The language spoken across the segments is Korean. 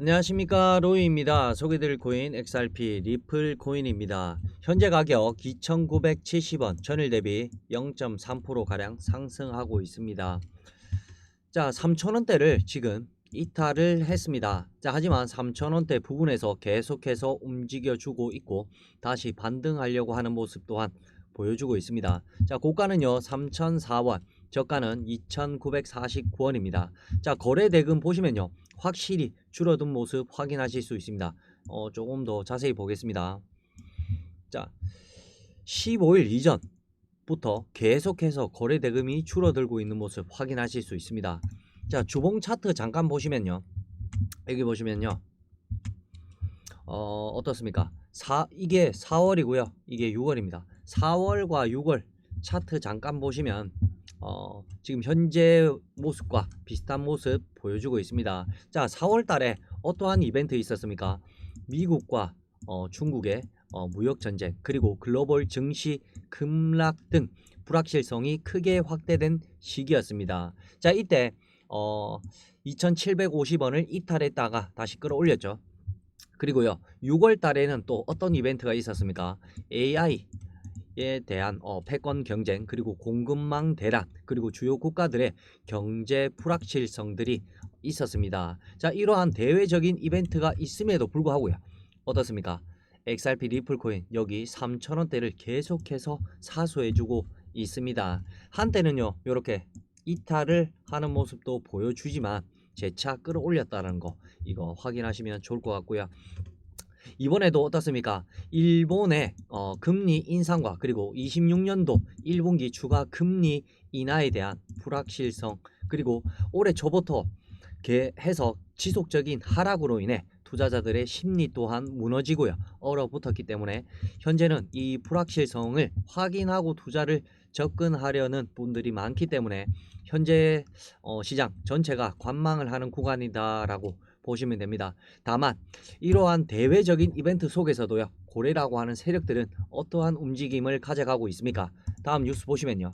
안녕하십니까 로이입니다. 소개드릴 코인 XRP 리플 코인입니다. 현재 가격 2,970원 전일 대비 0.3% 가량 상승하고 있습니다. 자, 3,000원대를 지금 이탈을 했습니다. 자, 하지만 3,000원대 부분에서 계속해서 움직여 주고 있고 다시 반등하려고 하는 모습 또한 보여주고 있습니다. 자, 고가는요 3,004원, 저가는 2,949원입니다. 자, 거래 대금 보시면요. 확실히 줄어든 모습 확인하실 수 있습니다. 어, 조금 더 자세히 보겠습니다. 자, 15일 이전부터 계속해서 거래 대금이 줄어들고 있는 모습 확인하실 수 있습니다. 자, 주봉 차트 잠깐 보시면요. 여기 보시면요. 어, 어떻습니까? 4, 이게 4월이고요. 이게 6월입니다. 4월과 6월 차트 잠깐 보시면 어, 지금 현재 모습과 비슷한 모습 보여주고 있습니다. 자, 4월 달에 어떠한 이벤트 있었습니까? 미국과 어, 중국의 어, 무역 전쟁 그리고 글로벌 증시 급락 등 불확실성이 크게 확대된 시기였습니다. 자, 이때 어, 2,750원을 이탈했다가 다시 끌어올렸죠. 그리고요, 6월 달에는 또 어떤 이벤트가 있었습니까? AI 에 대한 어, 패권 경쟁 그리고 공급망 대란 그리고 주요 국가들의 경제 불확실성들이 있었습니다. 자 이러한 대외적인 이벤트가 있음에도 불구하고요 어떻습니까? XRP 리플코인 여기 3,000원대를 계속해서 사수해주고 있습니다. 한때는요 이렇게 이탈을 하는 모습도 보여주지만 재차 끌어올렸다는 거 이거 확인하시면 좋을 것 같고요. 이번에도 어떻습니까? 일본의 어, 금리 인상과 그리고 26년도 1분기 추가 금리 인하에 대한 불확실성 그리고 올해 초부터 해서 지속적인 하락으로 인해 투자자들의 심리 또한 무너지고요 얼어붙었기 때문에 현재는 이 불확실성을 확인하고 투자를 접근하려는 분들이 많기 때문에 현재 어, 시장 전체가 관망을 하는 구간이다라고 보시면 됩니다. 다만 이러한 대외적인 이벤트 속에서도요. 고래라고 하는 세력들은 어떠한 움직임을 가져가고 있습니까? 다음 뉴스 보시면요.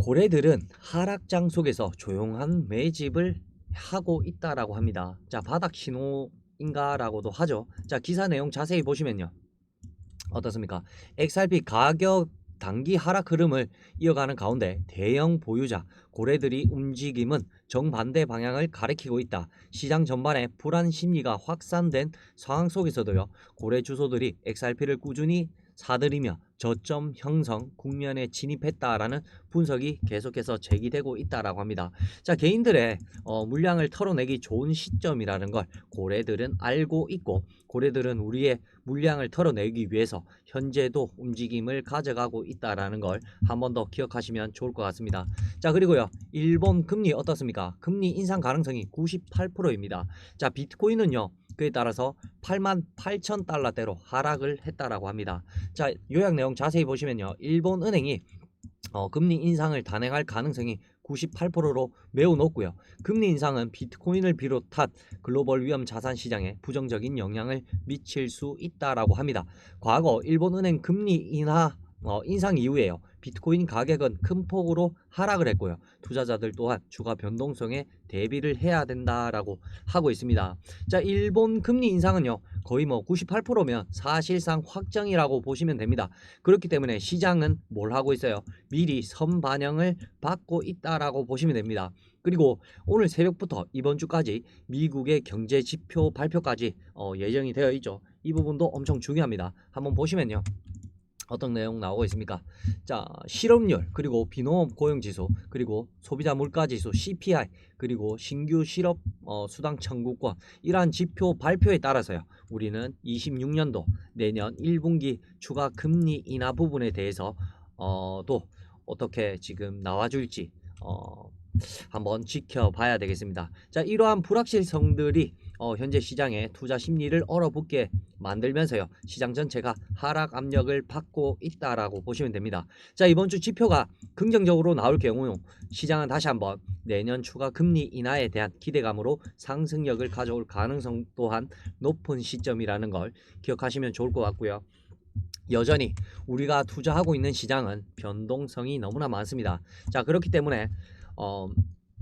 고래들은 하락장 속에서 조용한 매집을 하고 있다라고 합니다. 자, 바닥 신호인가라고도 하죠. 자, 기사 내용 자세히 보시면요. 어떻습니까? XRP 가격 단기 하락 흐름을 이어가는 가운데 대형 보유자 고래들이 움직임은 정반대 방향을 가리키고 있다. 시장 전반에 불안 심리가 확산된 상황 속에서도요. 고래 주소들이 XRP를 꾸준히 사들이며 저점 형성 국면에 진입했다라는 분석이 계속해서 제기되고 있다라고 합니다. 자 개인들의 어, 물량을 털어내기 좋은 시점이라는 걸 고래들은 알고 있고 고래들은 우리의 물량을 털어내기 위해서 현재도 움직임을 가져가고 있다라는 걸 한 번 더 기억하시면 좋을 것 같습니다. 자 그리고요 일본 금리 어떻습니까? 금리 인상 가능성이 98%입니다. 자 비트코인은요 그에 따라서 8만 8천 달러대로 하락을 했다라고 합니다. 자 요약 내용 자세히 보시면요 일본 은행이 어, 금리 인상을 단행할 가능성이 98%로 매우 높고요. 금리 인상은 비트코인을 비롯한 글로벌 위험 자산 시장에 부정적인 영향을 미칠 수 있다라고 합니다. 과거 일본 은행 금리 인하 어, 인상 이후에요. 비트코인 가격은 큰 폭으로 하락을 했고요. 투자자들 또한 주가 변동성에 대비를 해야 된다라고 하고 있습니다. 자, 일본 금리 인상은요. 거의 뭐 98%면 사실상 확정이라고 보시면 됩니다. 그렇기 때문에 시장은 뭘 하고 있어요? 미리 선반영을 받고 있다라고 보시면 됩니다. 그리고 오늘 새벽부터 이번 주까지 미국의 경제 지표 발표까지 어, 예정이 되어 있죠. 이 부분도 엄청 중요합니다. 한번 보시면요. 어떤 내용 나오고 있습니까? 자, 실업률, 그리고 비농업 고용지수, 그리고 소비자 물가지수 CPI, 그리고 신규 실업 어, 수당 청구권 이러한 지표 발표에 따라서요. 우리는 26년도 내년 1분기 추가 금리 인하 부분에 대해서 어, 또 어떻게 지금 나와줄지 어, 한번 지켜봐야 되겠습니다. 자, 이러한 불확실성들이 어, 현재 시장의 투자 심리를 얼어붙게 만들면서요. 시장 전체가 하락 압력을 받고 있다라고 보시면 됩니다. 자, 이번 주 지표가 긍정적으로 나올 경우 시장은 다시 한번 내년 추가 금리 인하에 대한 기대감으로 상승력을 가져올 가능성 또한 높은 시점이라는 걸 기억하시면 좋을 것 같고요. 여전히 우리가 투자하고 있는 시장은 변동성이 너무나 많습니다. 자, 그렇기 때문에 어,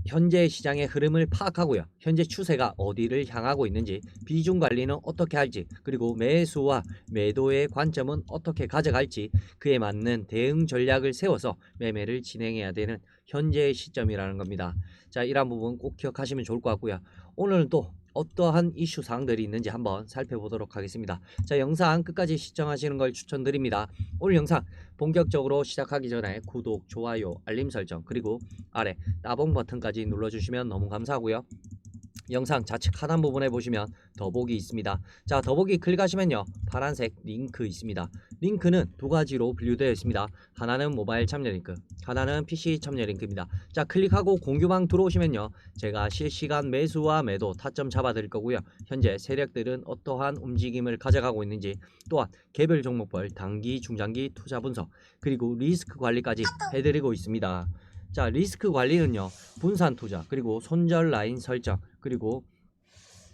현재 시장의 흐름을 파악하고요. 현재 추세가 어디를 향하고 있는지, 비중 관리는 어떻게 할지, 그리고 매수와 매도의 관점은 어떻게 가져갈지 그에 맞는 대응 전략을 세워서 매매를 진행해야 되는 현재의 시점이라는 겁니다. 자, 이러한 부분 꼭 기억하시면 좋을 것 같고요. 오늘은 또 어떠한 이슈 사항들이 있는지 한번 살펴보도록 하겠습니다. 자, 영상 끝까지 시청하시는 걸 추천드립니다. 오늘 영상 본격적으로 시작하기 전에 구독, 좋아요, 알림 설정, 그리고 아래 따봉 버튼까지 눌러주시면 너무 감사하고요. 영상 좌측 하단 부분에 보시면 더보기 있습니다. 자, 더보기 클릭하시면요. 파란색 링크 있습니다. 링크는 두 가지로 분류되어 있습니다. 하나는 모바일 참여 링크, 하나는 PC 참여 링크입니다. 자, 클릭하고 공유방 들어오시면요. 제가 실시간 매수와 매도 타점 잡아 드릴 거고요. 현재 세력들은 어떠한 움직임을 가져가고 있는지 또한 개별 종목별 단기, 중장기 투자 분석 그리고 리스크 관리까지 해드리고 있습니다. 자, 리스크 관리는요. 분산 투자 그리고 손절 라인 설정 그리고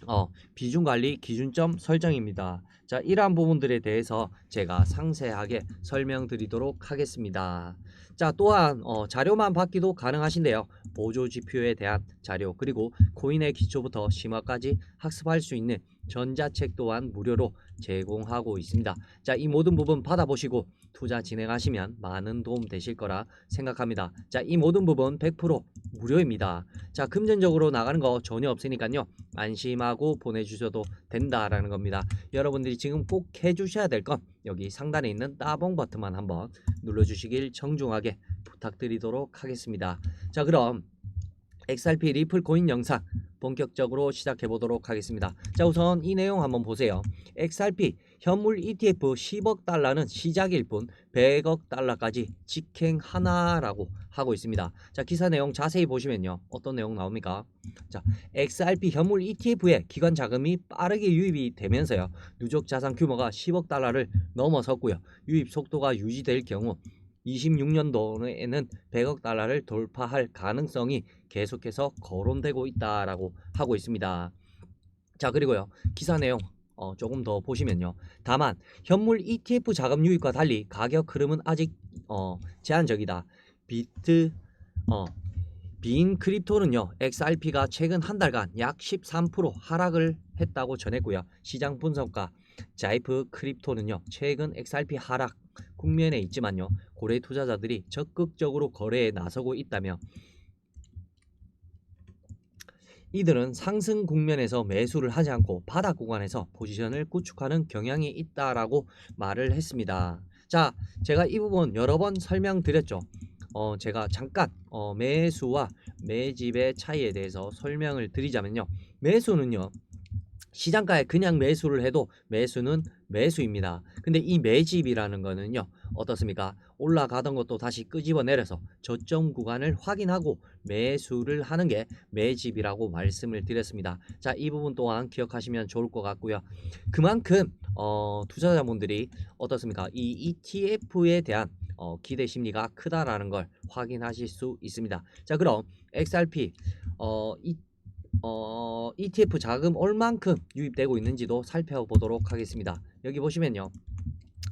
어, 비중 관리 기준점 설정입니다. 자, 이러한 부분들에 대해서 제가 상세하게 설명드리도록 하겠습니다. 자, 또한 어, 자료만 받기도 가능하신데요. 보조 지표에 대한 자료 그리고 코인의 기초부터 심화까지 학습할 수 있는 전자책 또한 무료로 제공하고 있습니다. 자, 이 모든 부분 받아보시고 투자 진행하시면 많은 도움 되실 거라 생각합니다. 자, 이 모든 부분 100% 무료입니다. 자, 금전적으로 나가는 거 전혀 없으니까요. 안심하고 보내주셔도 된다라는 겁니다. 여러분들이 지금 꼭 해주셔야 될 건 여기 상단에 있는 따봉 버튼만 한번 눌러주시길 정중하게 부탁드리도록 하겠습니다. 자, 그럼 XRP 리플 코인 영상 본격적으로 시작해 보도록 하겠습니다. 자, 우선 이 내용 한번 보세요. XRP 현물 ETF 10억 달러는 시작일 뿐 100억 달러까지 직행 하나라고 하고 있습니다. 자, 기사 내용 자세히 보시면요. 어떤 내용 나옵니까? 자, XRP 현물 ETF에 기관 자금이 빠르게 유입이 되면서요. 누적 자산 규모가 10억 달러를 넘어섰고요. 유입 속도가 유지될 경우 26년도에는 100억 달러를 돌파할 가능성이 계속해서 거론되고 있다라고 하고 있습니다. 자 그리고요 기사 내용 어, 조금 더 보시면요. 다만 현물 ETF 자금 유입과 달리 가격 흐름은 아직 어, 제한적이다. 비트 어, 빈 크립토는요 XRP가 최근 한 달간 약 13% 하락을 했다고 전했고요. 시장 분석가 자이프 크립토는요 최근 XRP 하락 국면에 있지만요 고래 투자자들이 적극적으로 거래에 나서고 있다며 이들은 상승 국면에서 매수를 하지 않고 바닥 구간에서 포지션을 구축하는 경향이 있다라고 말을 했습니다. 자, 제가 이 부분 여러 번 설명드렸죠. 어, 제가 잠깐 어, 매수와 매집의 차이에 대해서 설명을 드리자면요. 매수는요. 시장가에 그냥 매수를 해도 매수는 매수입니다. 근데 이 매집이라는 거는요. 어떻습니까? 올라가던 것도 다시 끄집어 내려서 저점 구간을 확인하고 매수를 하는 게 매집이라고 말씀을 드렸습니다. 자, 이 부분 또한 기억하시면 좋을 것 같고요. 그만큼 어, 투자자분들이 어떻습니까? 이 ETF에 대한 어, 기대 심리가 크다라는 걸 확인하실 수 있습니다. 자, 그럼 XRP 어, 이 어, ETF 자금 얼만큼 유입되고 있는지도 살펴보도록 하겠습니다. 여기 보시면요.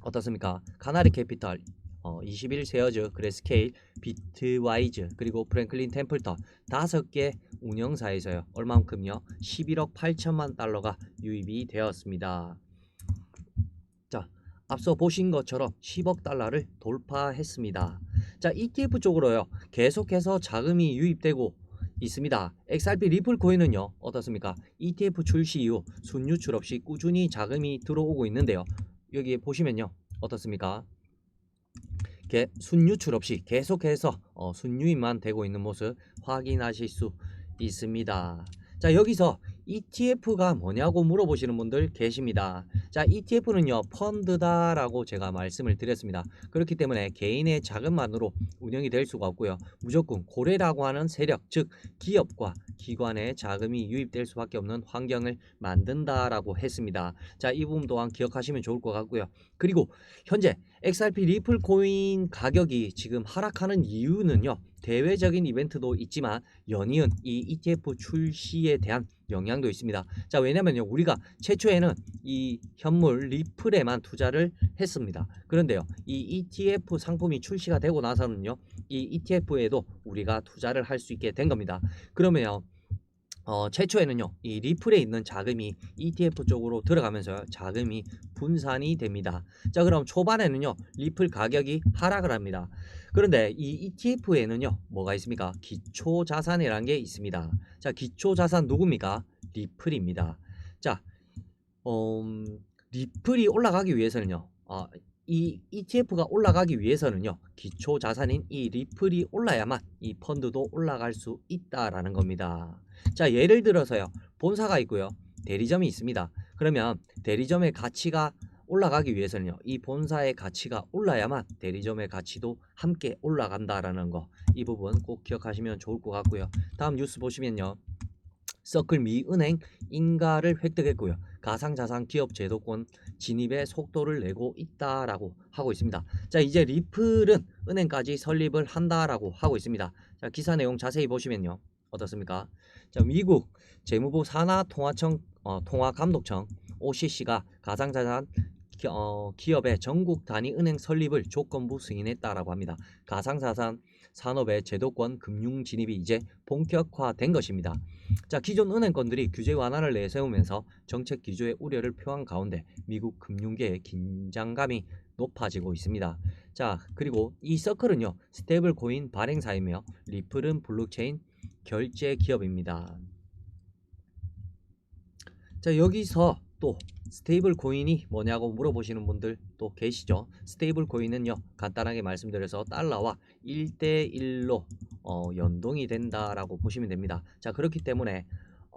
어떻습니까? 카나리 캐피탈 어, 21 세어즈, 그레스케일, 비트와이즈, 그리고 프랭클린 템플턴 다섯 개 운영사에서요. 얼만큼요? 11억 8천만 달러가 유입이 되었습니다. 자, 앞서 보신 것처럼 10억 달러를 돌파했습니다. 자, ETF 쪽으로요. 계속해서 자금이 유입되고 있습니다. XRP 리플 코인은요 어떻습니까? ETF 출시 이후 순유출 없이 꾸준히 자금이 들어오고 있는데요. 여기 보시면요 어떻습니까? 개, 순유출 없이 계속해서 어, 순유입만 되고 있는 모습 확인하실 수 있습니다. 자 여기서 ETF가 뭐냐고 물어보시는 분들 계십니다. 자 ETF는요 펀드다라고 제가 말씀을 드렸습니다. 그렇기 때문에 개인의 자금만으로 운영이 될 수가 없고요. 무조건 고래라고 하는 세력 즉 기업과 기관의 자금이 유입될 수밖에 없는 환경을 만든다라고 했습니다. 자 이 부분 또한 기억하시면 좋을 것 같고요. 그리고 현재 XRP 리플 코인 가격이 지금 하락하는 이유는요. 대외적인 이벤트도 있지만 연이은 이 ETF 출시에 대한 영향도 있습니다. 자, 왜냐면요. 우리가 최초에는 이 현물 리플에만 투자를 했습니다. 그런데요. 이 ETF 상품이 출시가 되고 나서는요. 이 ETF에도 우리가 투자를 할 수 있게 된 겁니다. 그러면요. 어, 최초에는요, 이 리플에 있는 자금이 ETF 쪽으로 들어가면서 자금이 분산이 됩니다. 자, 그럼 초반에는요, 리플 가격이 하락을 합니다. 그런데 이 ETF에는요, 뭐가 있습니까? 기초 자산이라는 게 있습니다. 자, 기초 자산 누굽니까? 리플입니다. 자, 음, 리플이 올라가기 위해서는요, 어, 이 ETF가 올라가기 위해서는요, 기초 자산인 이 리플이 올라야만 이 펀드도 올라갈 수 있다라는 겁니다. 자, 예를 들어서요. 본사가 있고요. 대리점이 있습니다. 그러면 대리점의 가치가 올라가기 위해서는요. 이 본사의 가치가 올라야만 대리점의 가치도 함께 올라간다라는 거. 이 부분 꼭 기억하시면 좋을 것 같고요. 다음 뉴스 보시면요. 서클 미은행 인가를 획득했고요. 가상자산 기업 제도권 진입에 속도를 내고 있다라고 하고 있습니다. 자, 이제 리플은 은행까지 설립을 한다라고 하고 있습니다. 자, 기사 내용 자세히 보시면요. 어떻습니까? 자, 미국 재무부 산하 통화청 어, 통화감독청 OCC가 가상자산 기, 어, 기업의 전국 단위 은행 설립을 조건부 승인했다라고 합니다. 가상자산 산업의 제도권 금융 진입이 이제 본격화된 것입니다. 자, 기존 은행권들이 규제 완화를 내세우면서 정책 기조의 우려를 표한 가운데 미국 금융계의 긴장감이 높아지고 있습니다. 자, 그리고 이 서클은요, 스테이블 코인 발행사이며 리플은 블록체인 결제 기업입니다. 자, 여기서 또 스테이블 코인이 뭐냐고 물어보시는 분들 또 계시죠. 스테이블 코인은요, 간단하게 말씀드려서 달러와 1대1로 어, 연동이 된다라고 보시면 됩니다. 자, 그렇기 때문에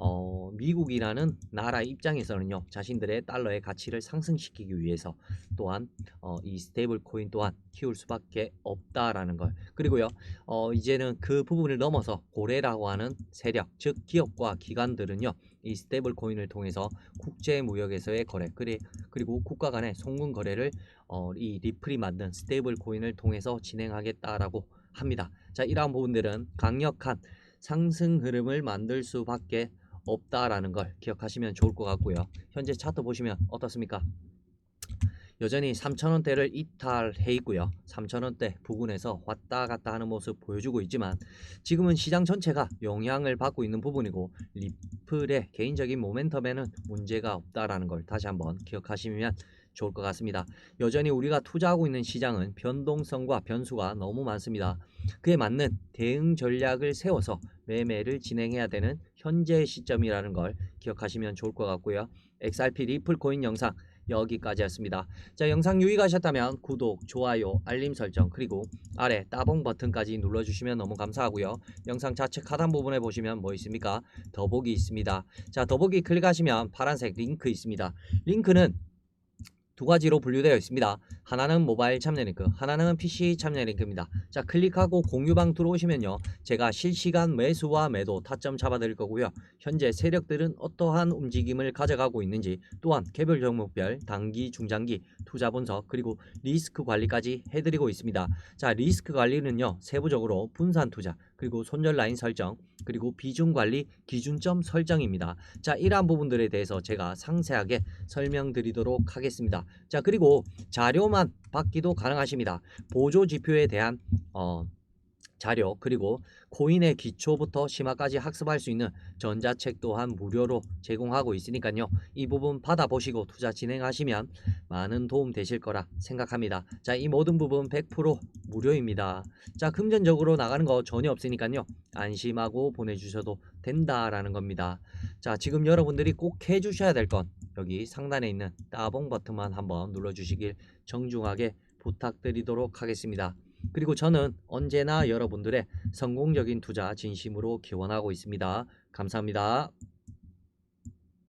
어, 미국이라는 나라 입장에서는요, 자신들의 달러의 가치를 상승시키기 위해서 또한 어, 이 스테이블 코인 또한 키울 수밖에 없다라는 걸. 그리고요, 어, 이제는 그 부분을 넘어서 고래라고 하는 세력, 즉 기업과 기관들은요, 이 스테이블 코인을 통해서 국제 무역에서의 거래, 그리, 그리고 국가 간의 송금 거래를 어, 이 리플이 만든 스테이블 코인을 통해서 진행하겠다라고 합니다. 자, 이러한 부분들은 강력한 상승 흐름을 만들 수밖에 없다라는 걸 기억하시면 좋을 것 같고요. 현재 차트 보시면 어떻습니까? 여전히 3천원대를 이탈해 있고요. 3천원대 부근에서 왔다 갔다 하는 모습 보여주고 있지만 지금은 시장 전체가 영향을 받고 있는 부분이고 리플의 개인적인 모멘텀에는 문제가 없다라는 걸 다시 한번 기억하시면 좋을 것 같습니다. 여전히 우리가 투자하고 있는 시장은 변동성과 변수가 너무 많습니다. 그에 맞는 대응 전략을 세워서 매매를 진행해야 되는 현재 시점이라는 걸 기억하시면 좋을 것 같고요. XRP 리플 코인 영상 여기까지였습니다. 자, 영상 유익하셨다면 구독, 좋아요, 알림 설정 그리고 아래 따봉 버튼까지 눌러주시면 너무 감사하고요. 영상 좌측 하단 부분에 보시면 뭐 있습니까? 더보기 있습니다. 자, 더보기 클릭하시면 파란색 링크 있습니다. 링크는 두 가지로 분류되어 있습니다. 하나는 모바일 참여 링크, 하나는 PC 참여 링크입니다. 자, 클릭하고 공유방 들어오시면요. 제가 실시간 매수와 매도 타점 잡아드릴 거고요. 현재 세력들은 어떠한 움직임을 가져가고 있는지 또한 개별 종목별 단기, 중장기 투자 분석 그리고 리스크 관리까지 해드리고 있습니다. 자, 리스크 관리는요. 세부적으로 분산 투자 그리고 손절 라인 설정 그리고 비중 관리 기준점 설정입니다. 자, 이러한 부분들에 대해서 제가 상세하게 설명드리도록 하겠습니다. 자, 그리고 자료만 받기도 가능하십니다. 보조 지표에 대한 어, 자료 그리고 코인의 기초부터 심화까지 학습할 수 있는 전자책 또한 무료로 제공하고 있으니까요. 이 부분 받아보시고 투자 진행하시면 많은 도움 되실 거라 생각합니다. 자, 이 모든 부분 100% 무료입니다. 자, 금전적으로 나가는 거 전혀 없으니까요. 안심하고 보내주셔도 된다라는 겁니다. 자, 지금 여러분들이 꼭 해주셔야 될 건 여기 상단에 있는 따봉 버튼만 한번 눌러주시길 정중하게 부탁드리도록 하겠습니다. 그리고 저는 언제나 여러분들의 성공적인 투자 진심으로 기원하고 있습니다. 감사합니다.